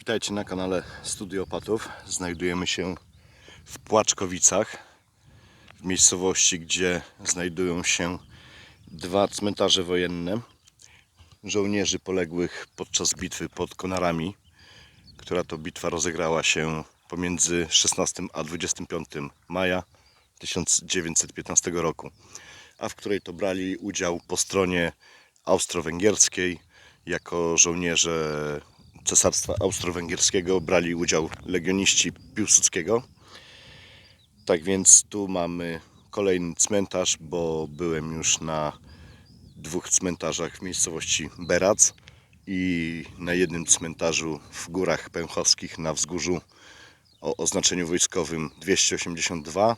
Witajcie na kanale Studio Opatów. Znajdujemy się w Płaczkowicach, w miejscowości, gdzie znajdują się dwa cmentarze wojenne żołnierzy poległych podczas bitwy pod Konarami, która to bitwa rozegrała się pomiędzy 16 a 25 maja 1915 roku, a w której to brali udział po stronie austro-węgierskiej jako żołnierze Cesarstwa Austro-Węgierskiego brali udział legioniści Piłsudskiego. Tak więc tu mamy kolejny cmentarz, bo byłem już na dwóch cmentarzach w miejscowości Berac i na jednym cmentarzu w Górach Pęchowskich na wzgórzu o oznaczeniu wojskowym 282,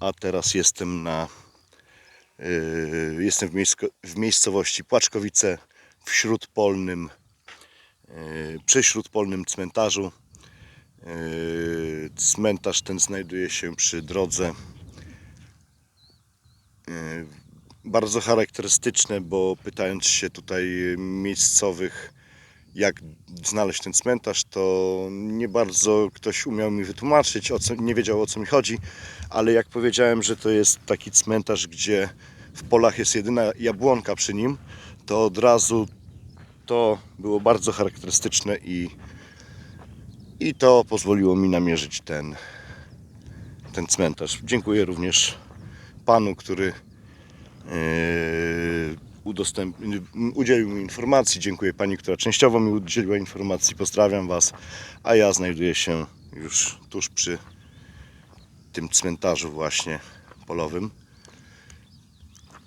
a teraz jestem na yy, jestem w, miejsko, w miejscowości Płaczkowice w śródpolnym przy śródpolnym cmentarzu. Yy, Cmentarz ten znajduje się przy drodze yy, bardzo charakterystyczne, bo pytając się tutaj miejscowych, jak znaleźć ten cmentarz, to nie bardzo ktoś umiał mi wytłumaczyć, o co, nie wiedział o co mi chodzi, ale jak powiedziałem, że to jest taki cmentarz, gdzie w polach jest jedyna jabłonka przy nim, to od razu to było bardzo charakterystyczne i, i to pozwoliło mi namierzyć ten, ten cmentarz. Dziękuję również panu, który Yy, udzielił mi informacji. Dziękuję pani, która częściowo mi udzieliła informacji. Pozdrawiam was. A ja znajduję się już tuż przy tym cmentarzu właśnie polowym.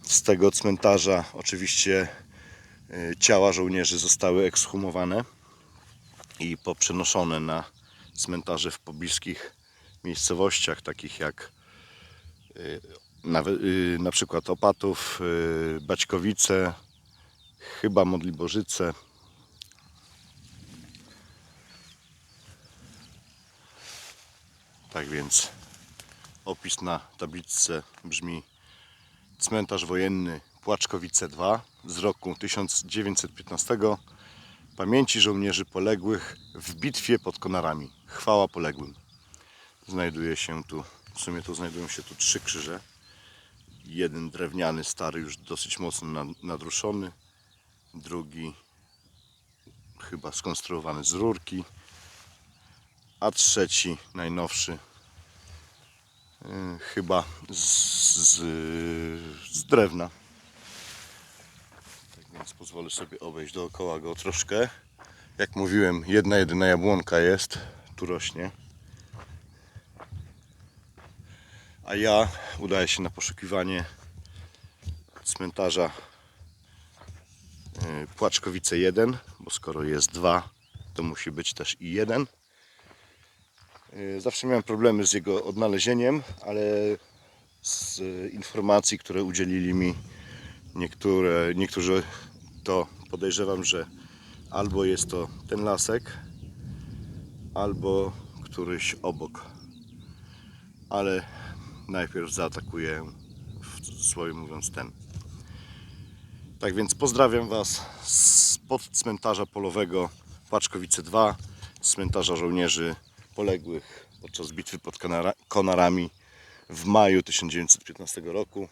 Z tego cmentarza oczywiście ciała żołnierzy zostały ekshumowane i poprzenoszone na cmentarze w pobliskich miejscowościach, takich jak nawet, y, na przykład Opatów, Baćkowice, chyba Modliborzyce. Tak więc opis na tabliczce brzmi Cmentarz wojenny Płaczkowice 2 z roku 1915 Pamięci żołnierzy poległych w bitwie pod Konarami. Chwała poległym. Znajduje się tu, w sumie to znajdują się tu trzy krzyże jeden drewniany, stary, już dosyć mocno na- nadruszony, drugi chyba skonstruowany z rurki, a trzeci, najnowszy, yy, chyba z, z, z drewna. Więc pozwolę sobie obejść dookoła go troszkę. Jak mówiłem, jedna jedyna jabłonka jest, tu rośnie. A ja udaję się na poszukiwanie cmentarza y, Płaczkowice 1, bo skoro jest 2, to musi być też i 1. Y, Zawsze miałem problemy z jego odnalezieniem, ale z informacji, które udzielili mi niektóre, niektórzy, to podejrzewam, że albo jest to ten lasek, albo któryś obok. Ale najpierw zaatakuję w cudzysłowie mówiąc ten. Tak więc pozdrawiam Was spod cmentarza polowego Paczkowice 2, cmentarza żołnierzy poległych podczas bitwy pod Konara- Konarami w maju 1915 roku.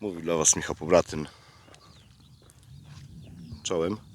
Mówił dla Was Michał Pobratyn. zacząłem